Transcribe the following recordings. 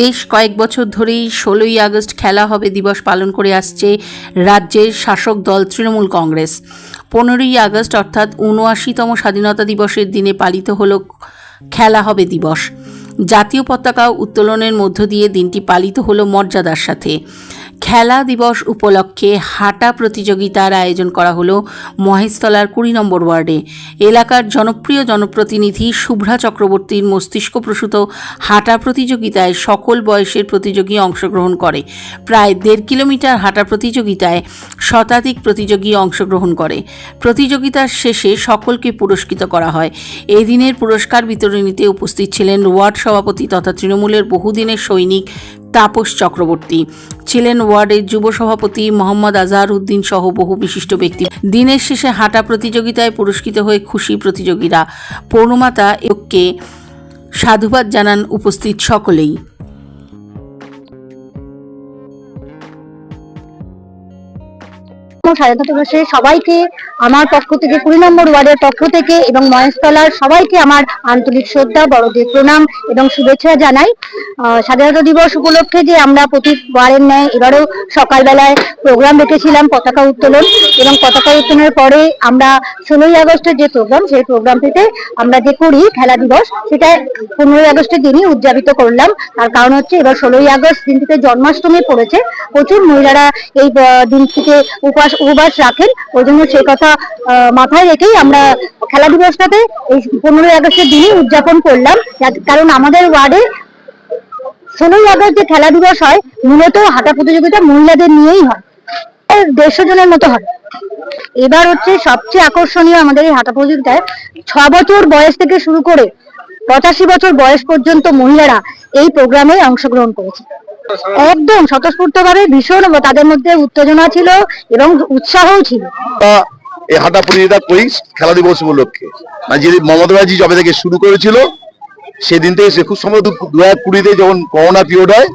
বেশ কয়েক বছর ধরেই ষোলোই আগস্ট খেলা হবে, দিবস পালন করে আসছে রাজ্যের শাসক দল তৃণমূল কংগ্রেস। পনেরোই আগস্ট অর্থাৎ উনআশিতম স্বাধীনতা দিবসের দিনে পালিত হল খেলা হবে দিবস। জাতীয় পতাকা উত্তোলনের মধ্য দিয়ে দিনটি পালিত হলো মর্যাদার সাথে। খেলা দিবস উপলক্ষে হাঁটা প্রতিযোগিতার আয়োজন করা হলো মহেশতলার কুড়ি নম্বর ওয়ার্ডে। এলাকার জনপ্রিয় জনপ্রতিনিধি শুভ্রা চক্রবর্তীর মস্তিষ্কপ্রসূত হাঁটা প্রতিযোগিতায় সকল বয়সের প্রতিযোগী অংশগ্রহণ করে। প্রায় দেড় কিলোমিটার হাঁটা প্রতিযোগিতায় শতাধিক প্রতিযোগী অংশগ্রহণ করে। প্রতিযোগিতার শেষে সকলকে পুরস্কৃত করা হয়। এই দিনের পুরস্কার বিতরণীতে উপস্থিত ছিলেন ওয়ার্ড সভাপতি তথা তৃণমূলের বহুদিনের সৈনিক তাপস চক্রবর্তী ছিলেন ওয়ার্ডের যুব সভাপতি মোহাম্মদ আজহার উদ্দিন সহ বহু বিশিষ্ট ব্যক্তি। দিনের শেষে হাঁটা প্রতিযোগিতায় পুরস্কৃত হয়ে খুশি প্রতিযোগীরা। পৌর্ণমাতা একে সাধুবাদ জানান উপস্থিত সকলেই। স্বাধীনতা দিবসে সবাইকে আমার পক্ষ থেকে কুড়ি নম্বর ওয়ার্ডের পক্ষ থেকে এবং মহেশতলার সবাইকে আমার আন্তরিক শ্রদ্ধা, বড়দের প্রণাম এবং শুভেচ্ছা জানাই। স্বাধীনতা দিবস উপলক্ষে যে আমরা প্রতি প্রতিবারের ন্যায় এবারেও সকালবেলায় প্রোগ্রাম রেখেছিলাম পতাকা উত্তোলন। এবং পতাকা উত্তোলনের পরে আমরা ষোলোই আগস্টের যে প্রোগ্রাম সেই প্রোগ্রামটিতে আমরা যে করি খেলা দিবস সেটা পনেরোই আগস্টের দিনই উদযাপিত করলাম। তার কারণ হচ্ছে এবার ষোলোই আগস্ট দিনটিতে জন্মাষ্টমী পড়েছে। প্রচুর মহিলারা এই আহ, দিনটিতে উপবাস উপবাস রাখেন। ওই জন্য সেই কথা মাথায় রেখেই আমরা খেলা দিবসটাতে এই পনেরোই আগস্টের দিনই উদযাপন করলাম। কারণ আমাদের ওয়ার্ডে ষোলোই আগস্ট যে খেলা দিবস হয় মূলত হাঁটা প্রতিযোগিতা মহিলাদের নিয়েই হয়। দেড়শো জনের মতো হয়। এবার হচ্ছে সবচেয়ে আকর্ষণীয় আমাদের এই হাঁটা প্রতিযোগিতায় ছ বছর বয়স থেকে শুরু করে পঁচাশি বছর বয়স পর্যন্ত মহিলারা এই প্রোগ্রামে অংশগ্রহণ করেছে। একদম স্বতঃস্ফূর্ত ভাবে ভীষণ তাদের মধ্যে উত্তেজনা ছিল এবং উৎসাহও ছিল। এই হাঁটা প্রতিযোগিতা করি খেলা দিবস উপলক্ষে। মানে যদি মমতা ব্যানার্জি যবে থেকে শুরু করেছিল, সেদিন থেকে সে খুব সম্ভবত দু হাজার কুড়িতে যখন করোনা পিরিয়ড হয়,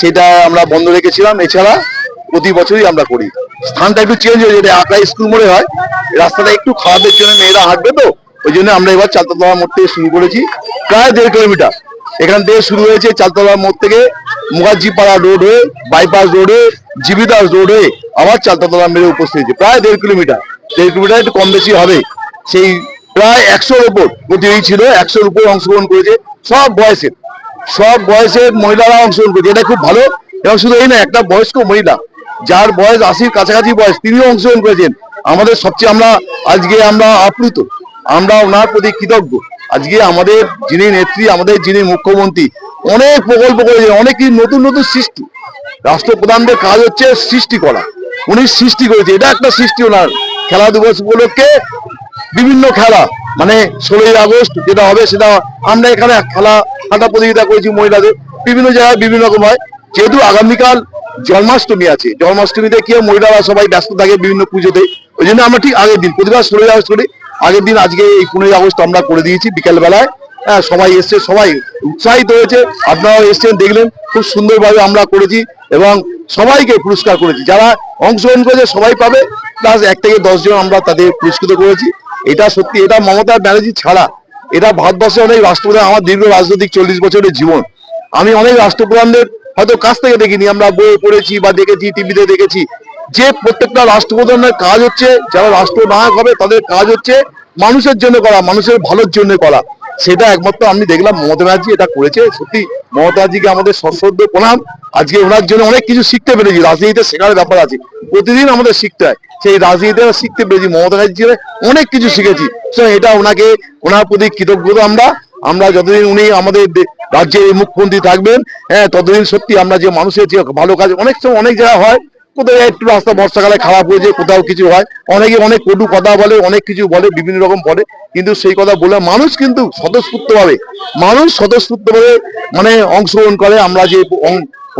সেটা আমরা বন্ধ রেখেছিলাম। এছাড়া প্রতি বছরই আমরা করি। স্থানটা একটু চেঞ্জ হয়ে এটা আঁকড়া স্কুল মোড়ে হয়, রাস্তাটা একটু খারাপের জন্য মেয়েরা হাঁটবে তো, ওই জন্য আমরা এবার চালতলা মোড় থেকে শুরু করেছি, প্রায় দেড় কিলোমিটার। এখান থেকে শুরু হয়েছে চালতলা মোড় থেকে মুখার্জিপাড়া রোড হয়ে বাইপাস রোড হয়ে জীবিদাস রোড হয়ে আবার চালতলা মেরে উপস্থিত হয়েছে। প্রায় দেড় কিলোমিটার। দেড় কিলোমিটার একটু কম বেশি হবে। সেই প্রায় একশোর উপর প্রতিযোগী ছিল, একশোর উপর অংশগ্রহণ করেছে সব বয়সের। সব বয়সের মহিলারা অংশগ্রহণ করেছে। এটা খুব ভালো। এবং শুধু এই না একটা বয়স্ক মহিলা যার বয়স আশির কাছাকাছি বয়স, তিনিও অংশগ্রহণ করেছেন। আমাদের সবচেয়ে আমরা, আজকে আমরা আপ্লুত। আমরা ওনার প্রতি কৃতজ্ঞ। আজকে আমাদের যিনি নেত্রী, আমাদের যিনি মুখ্যমন্ত্রী, অনেক প্রকল্প করেছেন অনেক নতুন নতুন সৃষ্টি। রাষ্ট্রপ্রধানদের কাজ হচ্ছে সৃষ্টি করা। উনি সৃষ্টি করেছে এটা একটা সৃষ্টি ওনার। খেলা দিবস উপলক্ষে বিভিন্ন খেলা মানে ষোলোই আগস্ট যেটা হবে সেটা আমরা এখানে খেলা হাঁটা প্রতিযোগিতা করেছি মহিলাদের। বিভিন্ন জায়গায় বিভিন্ন রকম হয়। যেহেতু আগামীকাল জন্মাষ্টমী আছে। জন্মাষ্টমীতে কি মহিলারা সবাই ব্যস্ত থাকে বিভিন্ন পুজোতে। ওই জন্য আমরা ঠিক আগের দিন, প্রতিবার ষোলোই আগস্ট করি, আগের দিন আজকে এই পনেরোই আগস্ট আমরা করে দিয়েছি বিকেল বেলায় হ্যাঁ সবাই এসছে, সবাই উৎসাহিত হয়েছে। আপনারাও এসছেন, দেখলেন, খুব সুন্দরভাবে আমরা করেছি এবং সবাইকে পুরস্কার করেছি। যারা অংশগ্রহণ করেছে, সবাই পাবে। প্লাস এক থেকে দশজন আমরা তাদের পুরস্কৃত করেছি। এটা সত্যি, এটা মমতা ব্যানার্জি ছাড়া, এটা ভারতবর্ষে অনেক রাষ্ট্রপ্রধান, আমার দীর্ঘ রাজনৈতিক চল্লিশ বছরের জীবন। আমি অনেক রাষ্ট্রপ্রধানদের হয়তো কাছ থেকে দেখিনি, আমরা বই পড়েছি বা দেখেছি, টিভিতে দেখেছি। যে প্রত্যেকটা রাষ্ট্রপ্রধানের কাজ হচ্ছে, যারা রাষ্ট্রনায়ক হবে, তাদের কাজ হচ্ছে মানুষের জন্য করা, মানুষের ভালোর জন্য করা। সেটা একমাত্র আমি দেখলাম, মমতা ব্যানার্জি এটা করেছে। সত্যি, মমতা ব্যানার্জিকে আমাদের সশ্রদ্ধ প্রণাম। আজকে ওনার জন্য অনেক কিছু শিখতে পেরেছি, রাজনীতিতে শেখার ব্যাপার আছে। প্রতিদিন আমাদের শিখতে হয়। সেই রাজনীতিতে শিখতে পেরেছি, মমতা ব্যানার্জি অনেক কিছু শিখেছি। এটা ওনাকে, ওনার প্রতি কৃতজ্ঞতা আমরা। আমরা যতদিন উনি আমাদের রাজ্যের এই মুখ্যমন্ত্রী থাকবেন হ্যাঁ ততদিন সত্যি আমরা যে মানুষের যে ভালো কাজ, অনেক সময় অনেক জায়গায় হয়, কোথাও একটু রাস্তা বর্ষাকালে খারাপ হয়েছে কোথাও কিছু হয়, অনেকে অনেক কটু কথা বলে, অনেক কিছু বলে, বিভিন্ন রকম বলে, কিন্তু সেই কথা বলে মানুষ কিন্তু স্বতঃস্ফূর্ত ভাবে মানুষ স্বতঃস্ফূর্ত ভাবে মানে অংশগ্রহণ করে, আমরা যে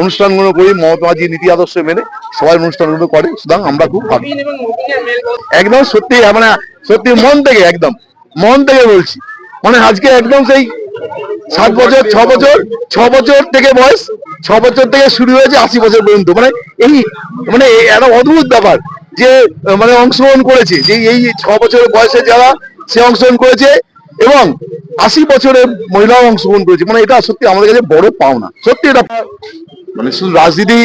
অনুষ্ঠানগুলো করি মহাত্মাজি নীতি আদর্শ মেনে সবাই অনুষ্ঠানগুলো করে, সুতরাং আমরা খুব ভালো। একদম সত্যি মানে সত্যি মন থেকে, একদম, মন থেকে বলছি। মানে আজকে একদম সেই সাত বছর ছ বছর ছ বছর থেকে বয়স ছ বছর থেকে শুরু হয়েছে আশি বছর পর্যন্ত। মানে এই মানে একটা অদ্ভুত ব্যাপার যে মানে অংশগ্রহণ করেছে যে এই ছ বছর বয়সে যারা সে অংশগ্রহণ করেছে এবং আশি বছরে মহিলাও অংশগ্রহণ করেছে। মানে এটা সত্যি আমাদের কাছে বড় পাওনা। সত্যি এটা মানে শুধু রাজনীতি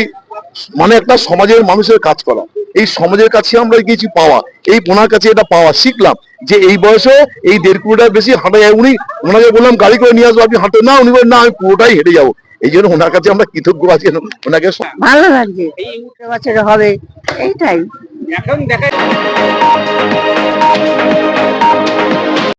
মানে একটা সমাজের মানুষের কাজ করা। এই সমাজের কাছে আমরা গিয়েছি পাওয়া। এই ওনার কাছে এটা পাওয়া। শিখলাম যে এই বয়সে এই দেড় কিলোমিটার বেশি হাঁটা যায়। উনি ওনাকে বললাম গাড়ি করে নিয়ে আসব আপনি হাঁটে না উনি বলেন না আমি পুরোটাই হেঁটে যাব। এই জন্য ওনার কাছে আমরা কৃতজ্ঞ আছি। ওনাকে ভালো লাগছে। বছরে হবে। এইটাই। এখন দেখা